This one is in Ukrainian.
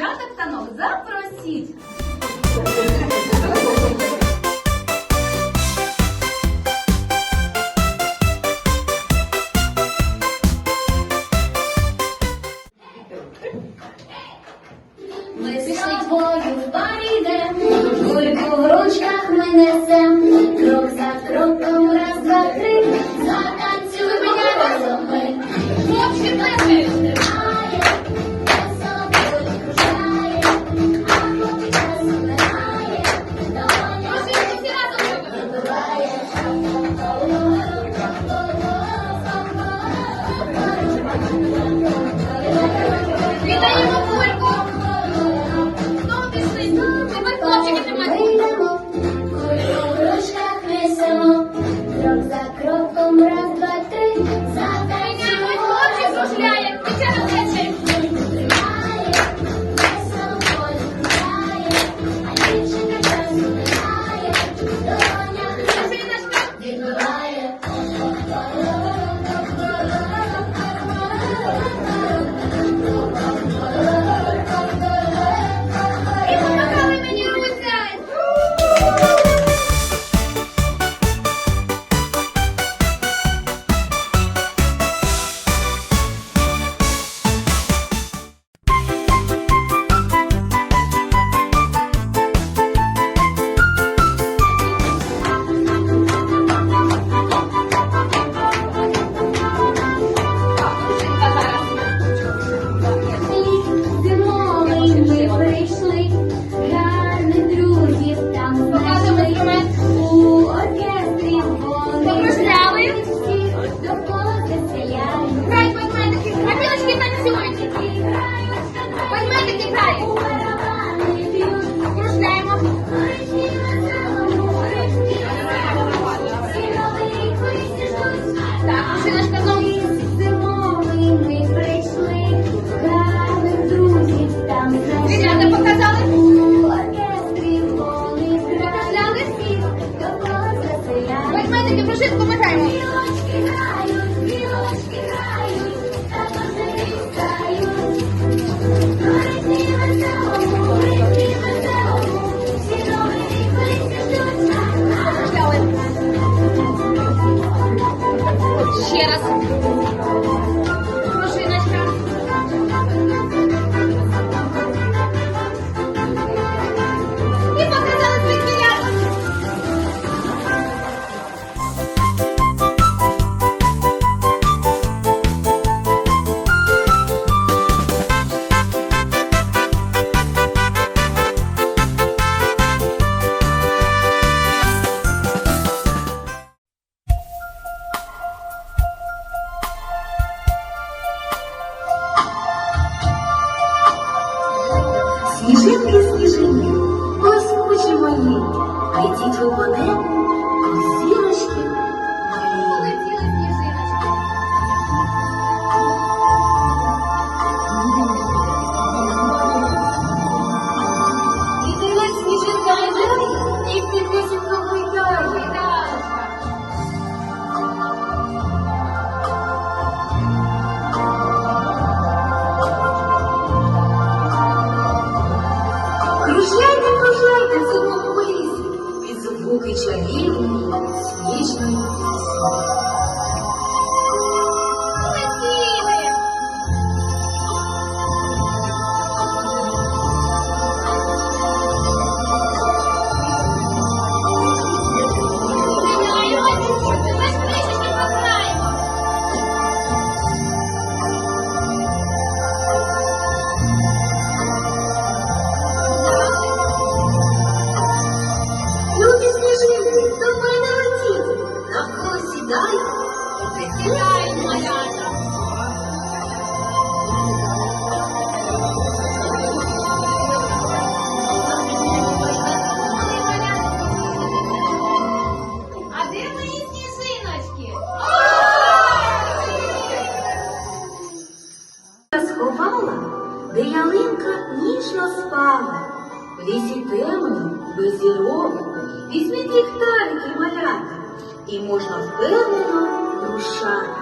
Дівчаток та ног запросіть. Ми пішли двою в парі йдем, кульку в ручках ми несем. 老师，给我们加油！світло по небу, коли зірочки полетіли і чарівні сніжної. В лісі темно, без зірок, візьміть ліхтарики малята, і можна впевнено рушати.